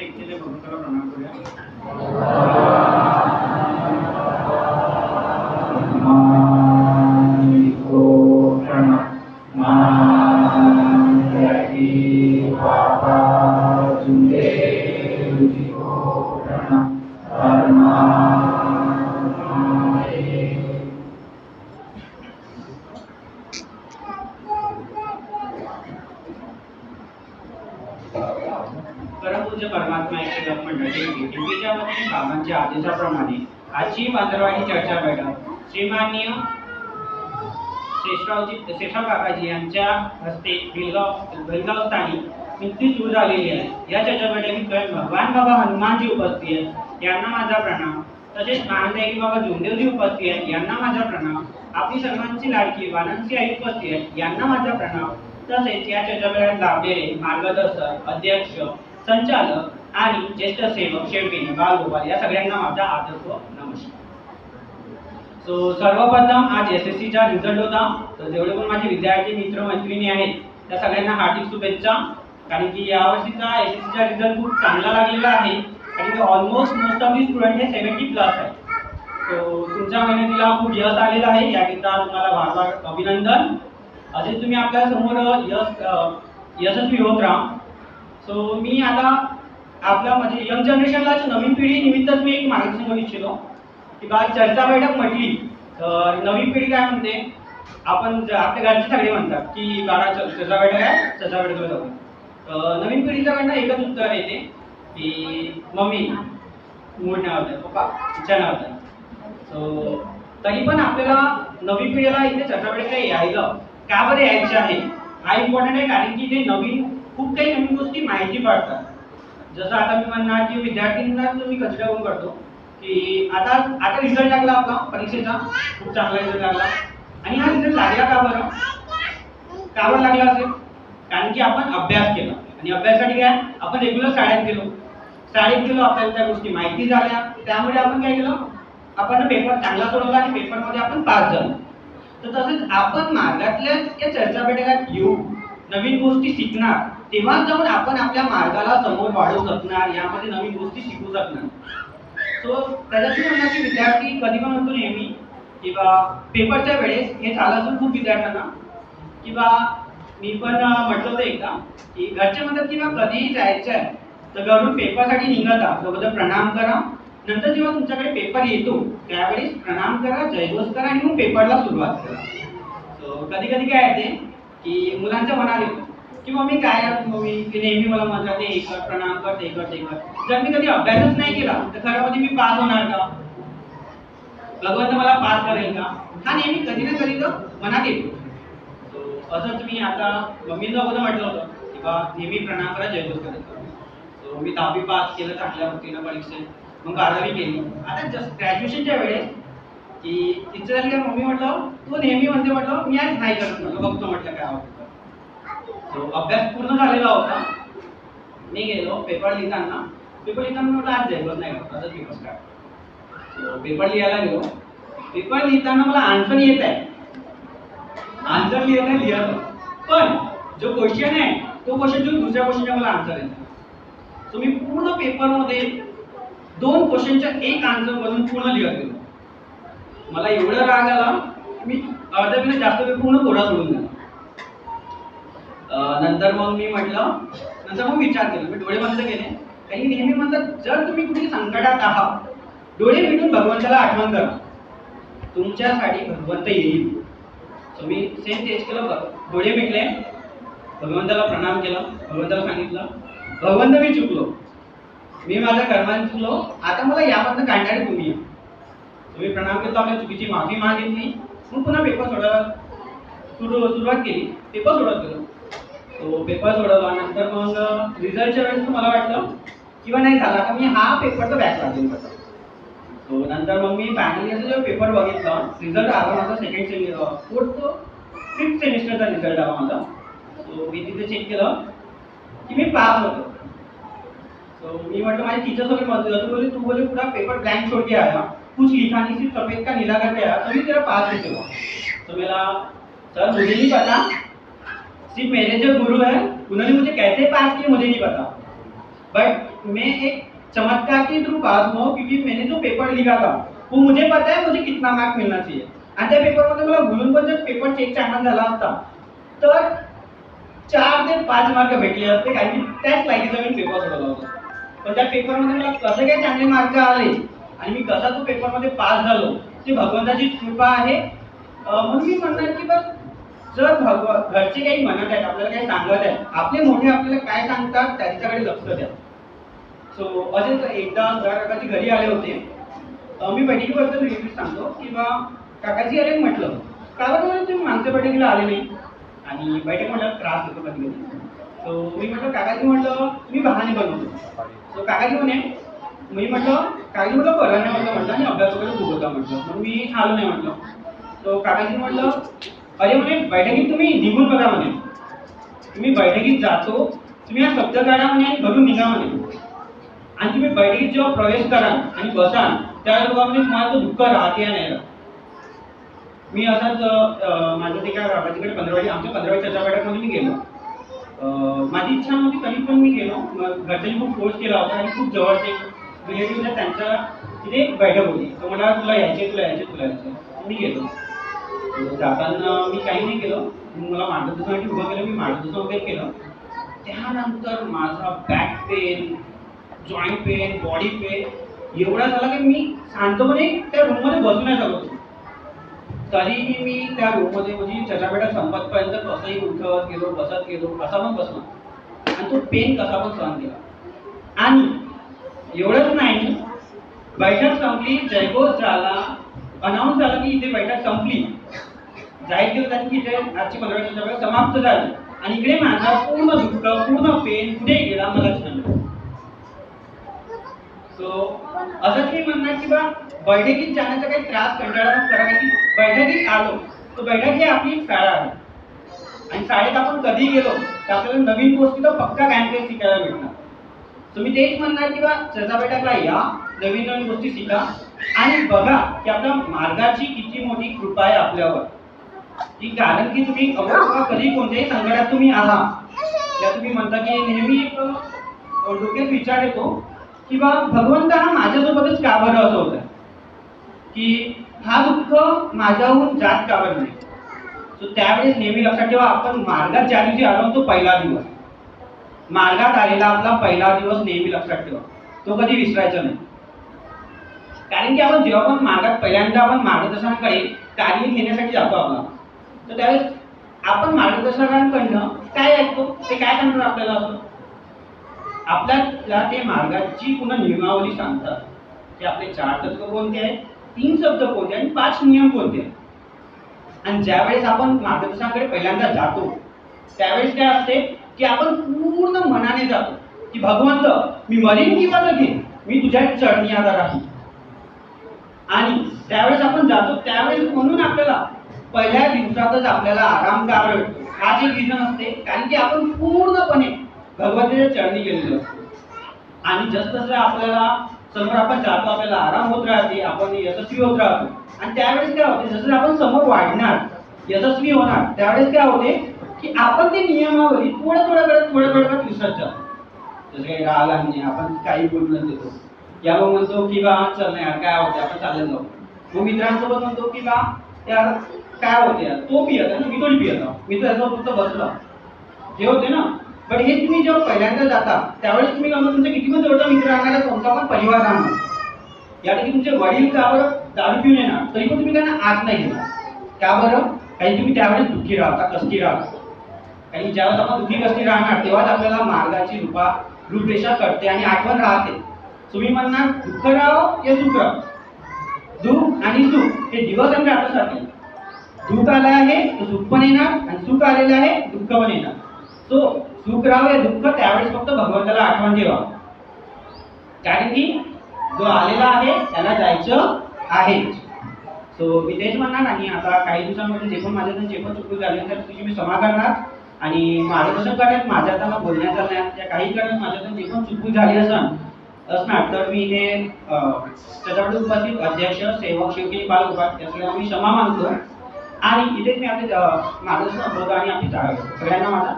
एक केले भगवंताला प्रणाम करूया श्रीमान्य शेषरावजी शेषराव काकाजी यांच्या हस्ते बिलगाव बिलगाव स्थानी नुकतीच सुरू झालेली आहे. या चर्चा बैठकीत स्वयं भगवान बाबा हनुमानजी उपस्थित आहेत यांना माझा प्रणाम. तसेच महादेवी बाबा जोंदेवजी उपस्थित आहेत यांना माझा प्रणाम. आपली सर्वांची लाडकी वानंसी आई उपस्थित आहेत यांना माझा प्रणाम. तसेच या चर्चा लाभलेले मार्गदर्शक अध्यक्ष संचालक आणि ज्येष्ठ सेवक शेवटीने बालगोपाल या सगळ्यांना माझा आदर्श सो सर्वप्रथम आज एस एस सीचा रिझल्ट होता. तर जेवढे पण माझे विद्यार्थी मित्र मैत्रिणी आहेत त्या सगळ्यांना हार्दिक शुभेच्छा. कारण की यावर्षीचा एस एस सीचा रिझल्ट खूप चांगला लागलेला आहे. कारण की almost most of the student हे सेव्हन्टी प्लस आहे सो तुमच्या मेहनतीला खूप यश आलेलं आहे. याकरिता तुम्हाला फार अभिनंदन. असेच तुम्ही आपल्यासमोर यश यशस्वी होत राहा. सो मी आता आपल्या म्हणजे यंग जनरेशनला नवीन पिढी निमित्तच मी एक मार्गदर्शन करू इच्छितो. की बा चर्चा बैठक म्हटली तर नवीन पिढी काय म्हणते? आपण आपल्या घरचे सगळे म्हणतात की बाळा चर्चा बैठक आहे चर्चा बैठक जाऊ. तर नवीन पिढीच्याकडनं एकच उत्तर येते की मम्मी मूड नाही होत आहे पप्पा इच्छा नाही होत सो तरी पण आपल्याला नवीन पिढीला इथे चर्चा बैठक यायचं का बरं यायचं आहे? हा इम्पॉर्टंट आहे कारण की ते नवीन खूप काही नवीन गोष्टी माहिती पाडतात. जसं आता मी म्हणणार की विद्यार्थ्यांना मी कचऱ्यावरून करतो? की आता आता रिझल्ट लागला आपला परीक्षेचा. खूप चांगला रिझल्ट लागला. आणि हा रिझल्ट लागला का बरं? का बरं लागला असेल. कारण की आपण अभ्यास केला. आणि अभ्यासासाठी काय? आपण रेग्युलर शाळेत गेलो. शाळेत गेलो आपल्याला त्या गोष्टी माहिती झाल्या. त्यामुळे आपण काय केलं? आपण पेपर चांगला सोडवला आणि पेपरमध्ये आपण पास झालो. तर तसंच आपण मार्गातल्या या चर्चा येऊ. नवीन गोष्टी शिकणार. तेव्हा जाऊन आपण आपल्या मार्गाला समोर वाढवू शकणार. यामध्ये नवीन गोष्टी शिकू शकणार. सो प्रदर्शन म्हणणार विद्यार्थी कधी पण होतो नेहमी किंवा पेपरच्या वेळेस हे झालं असून खूप विद्यार्थ्यांना. किंवा मी पण म्हटलं होतं एकदा की घरचे म्हणतात किंवा कधीही जायचं आहे तर घरून पेपरसाठी निघता. अगोदर प्रणाम करा. नंतर जेव्हा तुमच्याकडे पेपर येतो त्यावेळेस प्रणाम करा जयघोष करा आणि मग पेपरला सुरुवात करा. सो कधी कधी काय येते की मुलांच्या मनात येतो. की मम्मी काय मी मम्मी नेहमी मला म्हणतात ते हे कर प्रणाम कर ते कर ते कर जर मी कधी अभ्यासच नाही केला तर खरं मध्ये मी पास होणार का? भगवंत मला पास करेल का? हा नेहमी कधी ना कधी तो मनात येतो. असंच मी आता मम्मी अगोदर म्हटलं होतं की बा नेहमी प्रणाम करा जयघोष करायचा मी दहावी पास केलं चांगल्या वतीनं परीक्षेत. मग बारावी केली. आता जस्ट ग्रॅज्युएशनच्या वेळेस की तिचं झालं काय मम्मी म्हटलं तू नेहमी म्हणते म्हटलं मी आज नाही करत म्हटलं बघतो म्हटलं काय आवडतं सो अभ्यास पूर्ण झालेला होता. मी गेलो पेपर लिहिताना. पेपर लिहिताना मला आज जयघोष नाही होता आता दिवस काय पेपर लिहायला गेलो. पेपर लिहिताना मला आन्सर येत आहे. आन्सर लिहायला आहे पण जो क्वेश्चन आहे तो क्वेश्चन जो दुसऱ्या क्वेश्चनचा मला आन्सर येत सो मी पूर्ण पेपरमध्ये दोन क्वेश्चनच्या एक आन्सर बनवून पूर्ण लिहत गेलो. मला एवढं राग आला मी अर्ध्या जास्त वेळ पूर्ण कोरा सोडून दिला नंतर मग मी म्हटलं नंतर मग विचार केला. मी डोळे बंद केले. काही नेहमी म्हणतात जर तुम्ही कुठे संकटात आहात डोळे मिटून भगवंताला आठवण करा. तुमच्यासाठी भगवंत येईल. सो मी सेम तेच केलं बघ डोळे मिटले. भगवंताला प्रणाम केला. भगवंताला सांगितलं भगवंत मी चुकलो. मी माझ्या कर्माने चुकलो. आता मला यामधनं काढणारे तुम्ही या. तुम्ही प्रणाम केला आपल्या चुकीची माफी मागितली. मग पुन्हा पेपर सोडायला सुरू सुरुवात केली. पेपर सोडत गेलो. तो पेपर सोडवला. नंतर मग रिझल्टच्या वेळेस मला वाटलं किंवा नाही झाला. तर मी हा पेपरचा बॅच बॅक लागेल कसं तो नंतर मग मी फायनल इयरचा पेपर बघितला रिझल्ट आला माझा सेकंड सेमिस्टर फोर्थ फिफ्थ सेमिस्टरचा रिझल्ट आला माझा. सो मी तिथे चेक केलं की मी पास होतो. तो मी म्हटलं माझ्या टीचर सोबत म्हणतो तू बोले तू बोले पूरा पेपर ब्लैंक छोड़ के आया कुछ लिखा नहीं सिर्फ सफेद का नीला करके आया. तभी तेरा पास कैसे हुआ तो मेरा सर मुझे नहीं पता सिर्फ मेरे जो गुरु है उन्होंने मुझे कैसे पास किया मुझे नहीं पता। बट मैं एक चमत्कार के थ्रू पास हुआ क्योंकि मैंने जो पेपर लिखा था वो मुझे पता है मुझे कितना मार्क मिलना चाहिए। आणि त्या पेपरमध्ये मला भुलून पण जर पेपर चेक चांगला झाला असता तर चार ते पाच मार्क भेटले असते कारण की त्याच लायकीचा मी पेपर सोडवला होता. पण त्या पेपरमध्ये मला कसं काय चांगले मार्क आले आणि मी कसा तो पेपरमध्ये पास झालो ती भगवंताची कृपा आहे. म्हणून मी म्हणणार की बस जर भगवत घरचे काही म्हणत आहेत आपल्याला काही सांगत आहेत. आपले मोठे आपल्याला काय सांगतात त्यांच्याकडे लक्ष द्या. सो असेच एकदा जर काकाची घरी आले होते. मी बैठकीबद्दल रिव्ह्यू सांगतो किंवा काकाजी आले म्हटलं का बरं तुम्ही मागच्या बैठकीला आले नाही. आणि बैठक म्हटलं त्रास होतो कधी कधी. सो मी म्हटलं काकाजी म्हटलं मी बहाने बनवतो. सो काकाजी म्हणे मी म्हटलं काकाजी म्हटलं बरं नाही म्हटलं म्हटलं आणि अभ्यास वगैरे खूप होता म्हटलं. मग मी आलो नाही म्हटलं. तो काकाजी म्हटलं अरे म्हणे बैठकीत तुम्ही निघून बघा म्हणे. तुम्ही बैठकीत जातो तुम्ही हा शब्द काढा म्हणे आणि घरून निघा म्हणे. आणि तुम्ही बैठकीत जेव्हा प्रवेश कराल आणि बसाल त्यावेळेस लोकांमध्ये तुम्हाला तो दुःख राहते या नाही राहत. मी असाच माझं ते काय तिकडे पंधरावाडी आमच्या पंधरावाडी चर्चा बैठकमध्ये मी गेलो. माझी इच्छा नव्हती तरी पण मी गेलो. मग घरच्यांनी खूप फोर्स केला होता आणि खूप जवळचे रिलेटिव्ह त्यांच्या तिथे एक बैठक होती. तो मला तुला यायचे तुला यायचे तुला यायचे मी गेलो. जाताना मी काही नाही केलं. मला मार्गदर्शनासाठी उभं केलं मी मार्गदर्शन वगैरे केलं. त्यानंतर माझा back pain joint pain body pain एवढा झाला की मी शांतपणे त्या रूममध्ये बसू नाही शकत तरीही मी त्या रूममध्ये म्हणजे चटापेटा संपतपर्यंत कसंही उठत गेलो बसत गेलो कसा पण बसलो. आणि तो पेन कसा पण सहन केला. आणि एवढंच नाही बैठक संपली जयघोष झाला. अनाऊन्स झाला की इथे बैठक संपली. जाहीर केलं त्यांनी की इथे आजची पंधरा चर्चापेठा समाप्त झाली. आणि इकडे माझा पूर्ण दुःख पूर्ण पेन कुठे गेला मला नाही. सो असंच म्हणणार की बा बैठकीत जाण्याचा काही त्रास कंटाळा करा की बैठकीत आलो. तर बैठक ही आपली शाळा आहे. आणि शाळेत आपण कधी गेलो तर आपल्याला नवीन गोष्टी तर पक्का काय काही शिकायला भेटणार. तुम्ही तेच म्हणणार की बा चर्चा बैठकला या. नवीन नवीन गोष्टी शिका. आणि बघा की आपल्या मार्गाची किती मोठी कृपा आहे आपल्यावर. की कारण की तुम्ही अमुक कधी कोणत्याही संकटात तुम्ही आहात त्या तुम्ही म्हणता की नेहमी एक डोक्यात विचार येतो की बा भगवंत हा माझ्यासोबतच का बरं असं होतं? की हा दुःख माझ्याहून जात का बरं नाही? सो त्यावेळेस नेहमी लक्षात ठेवा आपण मार्गात ज्या दिवशी आलो तो पहिला दिवस. मार्गात आलेला आपला पहिला दिवस नेहमी लक्षात ठेवा. तो कधी विसरायचा नाही. कारण की आपण जेव्हा पण मार्गात पहिल्यांदा आपण मार्गदर्शनाकडे कार्य घेण्यासाठी जातो आपला तर त्यावेळेस आपण मार्गदर्शकांकडनं काय ऐकतो? ते काय सांगतात आपल्याला असं? आपल्याला ते मार्गाची पुन्हा नियमावली सांगतात. की आपले चार तत्व कोणते आहेत? तीन शब्द कोणते आणि पाच नियम कोणते आहेत? आणि ज्यावेळेस आपण मार्गदर्शनाकडे पहिल्यांदा जातो त्यावेळेस काय असते? की आपण पूर्ण मनाने जातो. की भगवंत मी मरीन किंवा जगेन मी तुझ्या चरणी आधार राहीन आणि त्यावेळेस आपण जातो त्यावेळेस म्हणून आपल्याला पहिल्या दिवसातच आपल्याला आराम का बरं भेटतो हाच एक रिझन असते. कारण की आपण पूर्णपणे भगवतीच्या चरणी गेलेलो असतो. आणि जस जसं आपल्याला समोर आपण जातो आपल्याला आराम होत राहते आपण यशस्वी होत राहतो. आणि त्यावेळेस काय होते जसं आपण समोर वाढणार यशस्वी होणार त्यावेळेस काय होते की आपण ते नियमावली थोडं थोडं करत थोडं थोडं करत विसरत जातो. जसं काही राग आणणे आपण काही बोलणं देतो या मग म्हणतो की बा चल नाही यार काय होते आपण चालत जाऊ. मग मित्रांसोबत म्हणतो की बा यार काय होते यार तो पियत ना मी थोडी पियत मी तर फक्त बसलो हे होते ना? पण हे तुम्ही जेव्हा पहिल्यांदा जाता त्यावेळेस तुम्ही गमत तुमचे किती पण जवळचा मित्र आणायला कोणता पण परिवार राहणार या ठिकाणी तुमचे वडील त्यावर दारू पिऊन येणार तरी पण तुम्ही त्यांना आत नाही घेणार. का बरं? काही तुम्ही त्यावेळेस दुःखी राहता कसकी राहता. आणि ज्यावेळेस आपण दुःखी कसकी राहणार तेव्हाच आपल्याला मार्गाची रूपा रूपरेषा कळते आणि आठवण राहते. तुम्ही म्हणणार दुःखराव या सुखराव दुःख आणि सुख हे दिवस आणि रात्रसाठी दुःख आलं आहे तर सुख पण येणार आणि सुख आलेलं आहे दुःख पण येणार. सो सुखराव हे या दुःख त्यावेळेस फक्त भगवंताला आठवण ठेवा. कारण की जो आलेला आहे त्याला जायचं आहे. सो मी तेच म्हणणार आणि आता काही दिवसांमध्ये जे पण माझ्या जे पण चुकून झाले तर तुझी मी क्षमा करणार. आणि मार्गदर्शन करण्यात माझ्या आता बोलण्यात नाही त्या काही करण्यात माझ्यातून जे पण चुकून झाली असं असणार तर मी हे त्याच्याकडे उपस्थित अध्यक्ष सेवक शिवकी बाल उपाध्याय याच्याकडे आम्ही क्षमा मानतो. आणि इथेच मी आपले मार्गदर्शन आणि आपली जागा सगळ्यांना माझा